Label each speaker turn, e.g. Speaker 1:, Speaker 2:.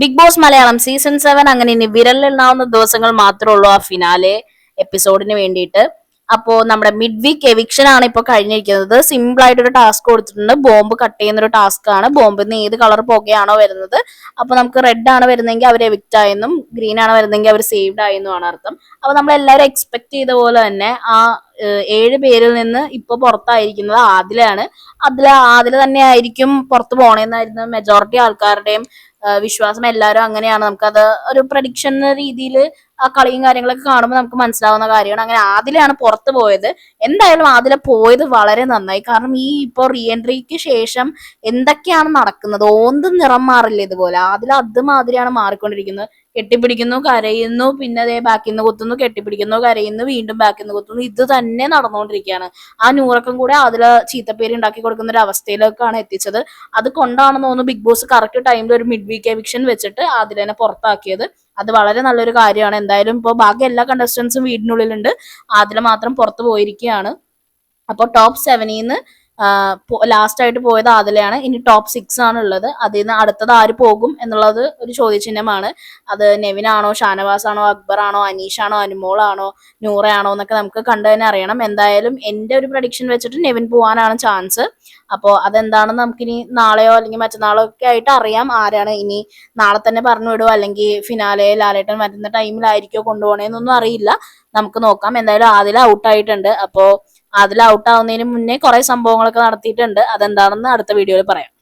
Speaker 1: Bigg Boss Malayalam season seven അങ്ങനെ ഇനി വിരലിലുണ്ടാവുന്ന ദിവസങ്ങൾ മാത്രമേ ഉള്ളൂ ആ ഫിനാലെ എപ്പിസോഡിന് വേണ്ടിയിട്ട്. അപ്പോ നമ്മുടെ മിഡ് വീക്ക് എവിക്ഷൻ ആണ് ഇപ്പൊ കഴിഞ്ഞിരിക്കുന്നത്. സിമ്പിൾ ആയിട്ട് ഒരു ടാസ്ക് കൊടുത്തിട്ടുണ്ട്. ബോംബ് കട്ട് ചെയ്യുന്ന ഒരു ടാസ്ക് ആണ്. ബോംബിൽ നിന്ന് ഏത് കളർ പുകയാണോ വരുന്നത്. അപ്പൊ നമുക്ക് റെഡ് ആണ് വരുന്നെങ്കിൽ അവർ എവിക്റ്റ് ആയെന്നും ഗ്രീൻ ആണ് വരുന്നെങ്കിൽ അവർ സേവ്ഡ് ആയെന്നും ആണ് അർത്ഥം. അപ്പൊ നമ്മൾ എല്ലാവരും എക്സ്പെക്ട് ചെയ്ത പോലെ തന്നെ ആ ഏഴ് പേരിൽ നിന്ന് ഇപ്പൊ പുറത്തായിരിക്കുന്നത് ആദിലാണ്. അതിൽ ആദില തന്നെ ആയിരിക്കും പുറത്തു പോണേന്നായിരുന്നു മെജോറിറ്റി ആൾക്കാരുടെയും വിശ്വാസം. എല്ലാവരും അങ്ങനെയാണ്. നമുക്കത് ഒരു പ്രഡിക്ഷൻ രീതിയിൽ ആ കളിയും കാര്യങ്ങളൊക്കെ കാണുമ്പോൾ നമുക്ക് മനസ്സിലാവുന്ന കാര്യമാണ്. അങ്ങനെ ആദിലാണ് പുറത്തു പോയത്. എന്തായാലും ആദില പോയത് വളരെ നന്നായി. കാരണം ഈ ഇപ്പോൾ റീഎൻട്രിക്ക് ശേഷം എന്തൊക്കെയാണ് നടക്കുന്നത്? ഓന്തും നിറം മാറില്ല ഇതുപോലെ? ആദില അതുമാതിരിയാണ് മാറിക്കൊണ്ടിരിക്കുന്നത്. കെട്ടിപ്പിടിക്കുന്നു കരയുന്നു പിന്നെ അതേ ബാക്കിൽ നിന്ന് കുത്തുന്നു കെട്ടിപ്പിടിക്കുന്നു കരയുന്നു വീണ്ടും ബാക്കിൽ നിന്ന് കുത്തുന്നു. ഇത് തന്നെ നടന്നുകൊണ്ടിരിക്കുകയാണ്. ആ നൂറക്കം കൂടെ അതിൽ ചീത്തപ്പേര് ഉണ്ടാക്കി കൊടുക്കുന്ന ഒരു അവസ്ഥയിലേക്കാണ് എത്തിച്ചത്. അത് കൊണ്ടാണെന്ന് തോന്നുന്നു ബിഗ് ബോസ് കറക്റ്റ് ടൈമിൽ ഒരു മിഡ് വീക്ക് എവിക്ഷൻ വെച്ചിട്ട് അതിനെ പുറത്താക്കിയത്. അത് വളരെ നല്ലൊരു കാര്യമാണ്. എന്തായാലും ഇപ്പോൾ ബാക്കി എല്ലാ കണ്ടസ്റ്റൻസും വീടിനുള്ളിലുണ്ട്. അതിൽ മാത്രം പുറത്ത് പോയിരിക്കുകയാണ്. അപ്പോൾ ടോപ്പ് സെവനിൽ നിന്ന് ലാസ്റ്റ് ആയിട്ട് പോയത് ആദിലയാണ്. ഇനി ടോപ്പ് സിക്സ് ആണ് ഉള്ളത് അതിൽ നിന്ന് അടുത്തത് ആര് പോകും എന്നുള്ളത് ഒരു ചോദ്യചിഹ്നമാണ്. അത് നെവിനാണോ ഷാനവാസ് ആണോ അക്ബർ ആണോ അനീഷ് ആണോ അനുമോളാണോ നൂറയാണോ എന്നൊക്കെ നമുക്ക് കണ്ടു തന്നെ അറിയണം. എന്തായാലും എന്റെ ഒരു പ്രഡിക്ഷൻ വെച്ചിട്ട് നെവിൻ പോകാനാണ് ചാൻസ് അപ്പോൾ അതെന്താണെന്ന് നമുക്കിനി നാളെയോ അല്ലെങ്കിൽ മറ്റന്നാളോ ഒക്കെ ആയിട്ട് അറിയാം ആരാണ് ഇനി നാളെ തന്നെ പറഞ്ഞു വിടുവോ അല്ലെങ്കിൽ ഫിനാലെ ലാലേട്ടൻ വരുന്ന ടൈമിലായിരിക്കോ കൊണ്ടുപോകണേന്നൊന്നും അറിയില്ല. നമുക്ക് നോക്കാം. എന്തായാലും ആദ്യം ഔട്ടായിട്ടുണ്ട് അപ്പോൾ അതിൽ ഔട്ട് ആവുന്നതിന് മുന്നേ കുറെ സംഭവങ്ങളൊക്കെ നടത്തിയിട്ടുണ്ട്. അതെന്താണെന്ന് അടുത്ത വീഡിയോയിൽ പറയാം.